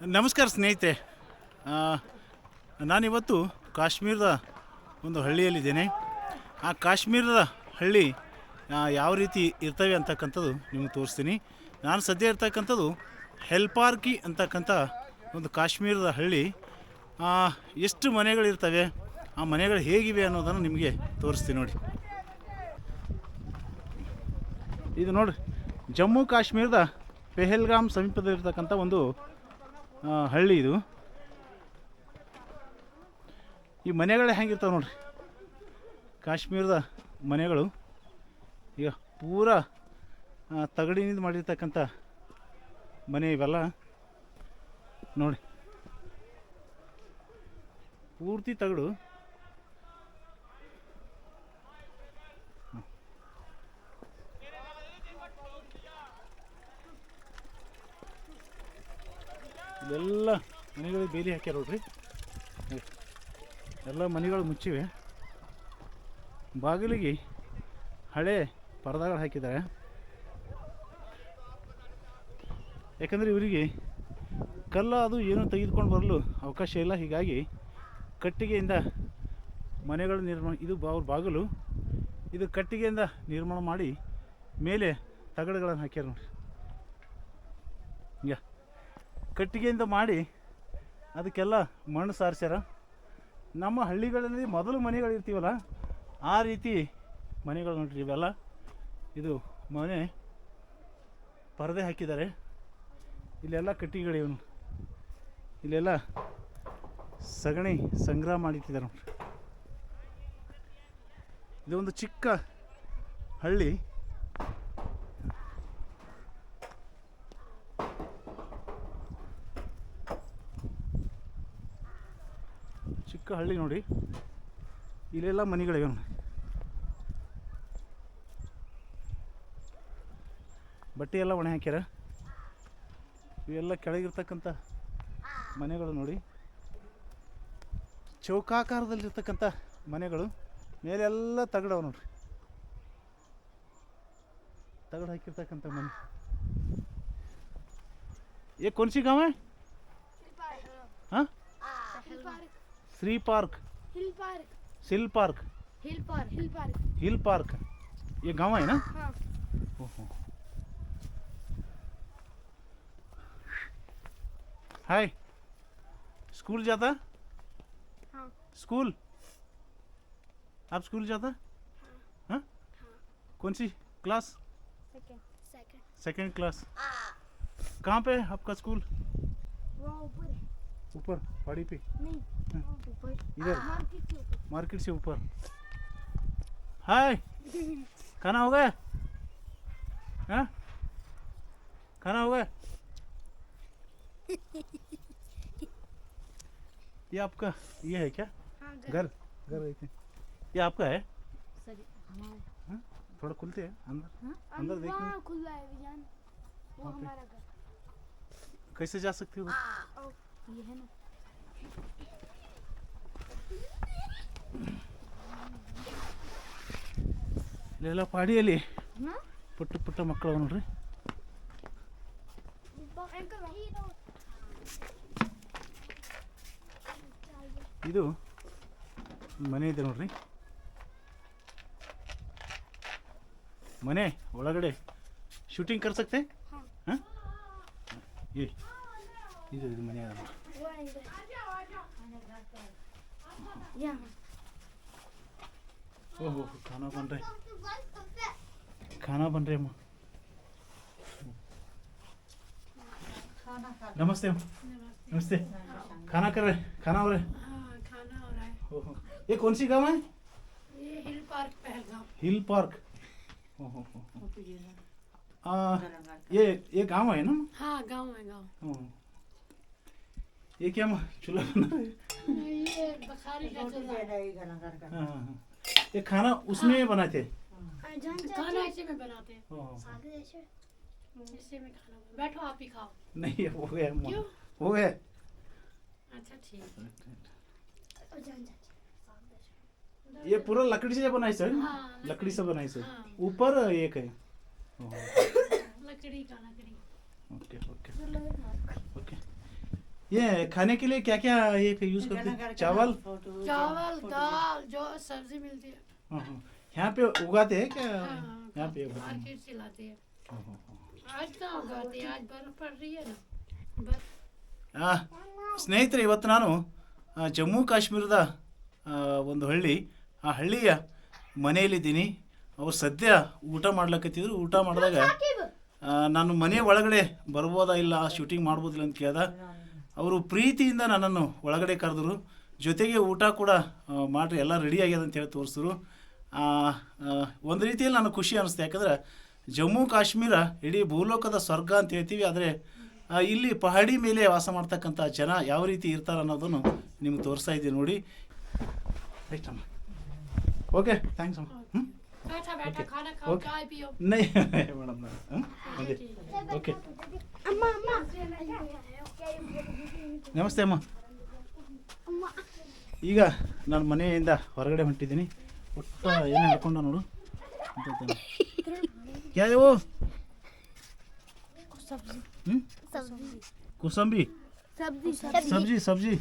ನಮಸ್ಕಾರ ಸ್ನೇಹಿತೆ ನಾನಿವತ್ತು ಕಾಶ್ಮೀರದ ಒಂದು ಹಳ್ಳಿಯಲ್ಲಿದ್ದೇನೆ. ಆ ಕಾಶ್ಮೀರದ ಹಳ್ಳಿ ಯಾವ ರೀತಿ ಇರ್ತವೆ ಅಂತಕ್ಕಂಥದ್ದು ನಿಮಗೆ ತೋರಿಸ್ತೀನಿ. ನಾನು ಸದ್ಯ ಇರ್ತಕ್ಕಂಥದ್ದು ಹೆಲ್ಪಾರ್ಕಿ ಅಂತಕ್ಕಂಥ ಒಂದು ಕಾಶ್ಮೀರದ ಹಳ್ಳಿ. ಎಷ್ಟು ಮನೆಗಳಿರ್ತವೆ, ಆ ಮನೆಗಳು ಹೇಗಿವೆ ಅನ್ನೋದನ್ನು ನಿಮಗೆ ತೋರಿಸ್ತೀನಿ ನೋಡಿ. ಇದು ನೋಡಿ ಜಮ್ಮು ಕಾಶ್ಮೀರದ ಪೆಹಲ್ಗಾಮ್ ಸಮೀಪದಲ್ಲಿರ್ತಕ್ಕಂಥ ಒಂದು ಹಳ್ಳಿ ಇದು. ಈ ಮನೆಗಳು ಹೆಂಗಿರ್ತಾವೆ ನೋಡ್ರಿ. ಕಾಶ್ಮೀರದ ಮನೆಗಳು. ಈಗ ಪೂರ ತಗಡಿನಿಂದ ಮಾಡಿರ್ತಕ್ಕಂಥ ಮನೆ ಇವೆಲ್ಲ. ನೋಡಿ. ಪೂರ್ತಿ ತಗಡು. ಇಲ್ಲೆಲ್ಲ ಮನೆಗಳಿಗೆ ಬೇಲಿ ಹಾಕ್ಯಾರ ನೋಡ್ರಿ. ನೋಡಿ. ಎಲ್ಲ ಮನೆಗಳು ಮುಚ್ಚಿವೆ. ಬಾಗಿಲಿಗೆ ಹಳೆ ಪರದಾಗಳು ಹಾಕಿದ್ದಾರೆ. ಯಾಕಂದರೆ ಇವರಿಗೆ ಕಲ್ಲ ಅದು ಏನು ತೆಗೆದುಕೊಂಡು ಬರಲು ಅವಕಾಶ ಇಲ್ಲ. ಹೀಗಾಗಿ ಕಟ್ಟಿಗೆಯಿಂದ ಮನೆಗಳು ನಿರ್ಮಾಣ, ಇದು ಅವ್ರ ಬಾಗಿಲು. ಇದು ಕಟ್ಟಿಗೆಯಿಂದ ನಿರ್ಮಾಣ ಮಾಡಿ ಮೇಲೆ ತಗಡುಗಳನ್ನು ಹಾಕ್ಯಾರ ನೋಡಿ ಹಿಂಗೆ ಕಟ್ಟಿಗೆಯಿಂದ ಮಾಡಿ ಅದಕ್ಕೆಲ್ಲ ಮಣ್ಣು ಸಾರಿಸ್ಯಾರ. ನಮ್ಮ ಹಳ್ಳಿಗಳಲ್ಲಿ ಮೊದಲು ಮನೆಗಳು ಇರ್ತೀವಲ್ಲ, ಆ ರೀತಿ ಮನೆಗಳು ನೋಡ್ರಿ ಇವೆಲ್ಲ. ಇದು ಮನೆ ಪರದೆ ಹಾಕಿದ್ದಾರೆ. ಇಲ್ಲೆಲ್ಲ ಕಟ್ಟಿಗೆಗಳಿವೆ. ನೋಡಿ. ಇಲ್ಲೆಲ್ಲ ಸಗಣಿ ಸಂಗ್ರಹ ಮಾಡಿಟ್ಟಿದ್ದಾರೆ ನೋಡ್ರಿ. ಇದೊಂದು ಚಿಕ್ಕ ಹಳ್ಳಿ. ಚಿಕ್ಕ ಹಳ್ಳಿ ನೋಡಿ. ಇಲ್ಲೆಲ್ಲ ಮನೆಗಳಿವೆ ನೋಡಿ. ಬಟ್ಟೆ ಎಲ್ಲ ಒಣ ಹಾಕ್ಯಾರ. ಇವೆಲ್ಲ ಕೆಳಗಿರ್ತಕ್ಕಂಥ ಮನೆಗಳು ನೋಡಿ. ಚೌಕಾಕಾರದಲ್ಲಿರ್ತಕ್ಕಂಥ ಮನೆಗಳು. ಮೇಲೆಲ್ಲ ತಗಡವ ನೋಡ್ರಿ. ತಗಡು ಹಾಕಿರ್ತಕ್ಕಂಥ ಮನೆ. ಏ ಕೊನ್ಸಿ ಗಾವ ಹಾಂ? Shri park hill park hill park hill park hill park hill park ये गाँव है ना? हाँ। ओहो। हाय स्कूल जाता? हाँ। स्कूल आप स्कूल जाता? हाँ। कौन सी? क्लास सेकंड क्लास कहाँ पे है आपका स्कूल वो ऊपर है। ऊपर पहाड़ी पे। नहीं हाँ। ऊपर। इधर। मार्केट ऊपर। मार्केट से ऊपर। हाय खाना हो गया? हाँ? खाना हो गया? ये आपका ये है क्या? हाँ घर। घर रहते हैं। ये आपका है? हाँ? थोड़ा खुलते हैं अंदर। हाँ अंदर देखिए। खुला है वो हमारा घर। कैसे जा सकते हो? ಏನು ಇಲ್ಲೆಲ್ಲ ಪಾಡಿಯಲ್ಲಿ ಪುಟ್ಟ ಪುಟ್ಟ ಮಕ್ಕಳು ನೋಡ್ರಿ. ಇದು ಮನೆ ಇದೆ ನೋಡ್ರಿ. ಮನೆ ಒಳಗಡೆ ಶೂಟಿಂಗ್ ಕರ್ಸಕ್ತೆ ಹಾಂ? ಏ These are the money. Yeah. ओहो खाना बन रहा है खाना बन रहे माँ नमस्ते नमस्ते खाना कर रहे खाना हो रहा है खाना हो रहा है ये कौन सी गाँव है ये hill park Pahalgam hill park ओहो ये ये गाँव है ना हाँ गाँव है गाँव ये क्या चूल्हा बना रहे ये है। हाँ, हाँ, हाँ। ये खाना उसमें जान खाना इसी में बनाते हैं। बैठो आप ही। खाओ नहीं हो गया हो गया। अच्छा ठीक। ये पूरा लकड़ी से बनाई सर? हाँ, लकड़ी। से बनाई सर? हाँ। ऊपर एक है लकड़ी का लकड़ी। Okay okay. ओके। ये खाने के लिए क्या क्या ये यूज़ करते हैं चावल चावल दाल जो सब्जी मिलती है हाँ हाँ यहाँ पे उगाते हैं क्या हाँ, यहाँ पे उगाते हैं मार्केट से लाते हैं हाँ, हाँ, हाँ। आज कहाँ उगाते हैं आज बर्फ पड़ रही है ना बर्फ ಆ, ಸ್ನೇಹಿತರೆ ಇವತ್ತು ನಾನು ಆ, ಜಮ್ಮು ಕಾಶ್ಮೀರದ ಆ, ಒಂದು ಹಳ್ಳಿ ಆ ಹಳ್ಳಿಯ ಮನೆಯಲ್ಲಿದ್ದೀನಿ ಅವ್ರು ಸದ್ಯ ಊಟ ಮಾಡ್ಲಕತ್ತಿದ್ರು ಊಟ ಮಾಡಿದಾಗ ಆ, ನಾನು ಮನೆ ಒಳಗಡೆ ಬರ್ಬೋದಾ ಇಲ್ಲ ಶೂಟಿಂಗ್ ಮಾಡ್ಬೋದಿಲ್ಲ ಅಂತ ಕೇಳ್ದ ಅವರು ಪ್ರೀತಿಯಿಂದ ನನ್ನನ್ನು ಒಳಗಡೆ ಕರೆದರು. ಜೊತೆಗೆ ಊಟ ಕೂಡ ಮಾಡಿರಿ ಎಲ್ಲ ರೆಡಿ ಆಗ್ಯದ ಅಂತ ಹೇಳಿ ತೋರಿಸಿದ್ರು. ಒಂದು ರೀತಿಯಲ್ಲಿ ನನಗೆ ಖುಷಿ ಅನ್ನಿಸ್ತು ಯಾಕಂದ್ರೆ ಜಮ್ಮು ಕಾಶ್ಮೀರ ಇಡೀ ಭೂಲೋಕದ ಸ್ವರ್ಗ ಅಂತ ಹೇಳ್ತೀವಿ. ಆದರೆ ಇಲ್ಲಿ ಪಹಡಿ ಮೇಲೆ ವಾಸ ಮಾಡ್ತಕ್ಕಂಥ ಜನ ಯಾವ ರೀತಿ ಇರ್ತಾರೆ ಅನ್ನೋದನ್ನು ನಿಮ್ಗೆ ತೋರಿಸ್ತಾ ಇದ್ದೀನಿ ನೋಡಿ. ರೈಟ್ ಅಮ್ಮ. ಓಕೆ ಥ್ಯಾಂಕ್ಸ್ ಅಮ್ಮ. ಓಕೆ ಮೇಡಮ್ ಓಕೆ ನಮಸ್ತೆ ಅಮ್ಮ. ಈಗ ನಾನು ಮನೆಯಿಂದ ಹೊರಗಡೆ ಹೊಂಟಿದ್ದೀನಿ. ಒಟ್ಟ ಏನು ಹೇಳ್ಕೊಂಡ ನೋಡು. ಯಾವ್ಯಾವು ಕುಸಂಬಿ. ಸಬ್ಜಿ. ಸಬ್ಜಿ ಸಬ್ಜಿ.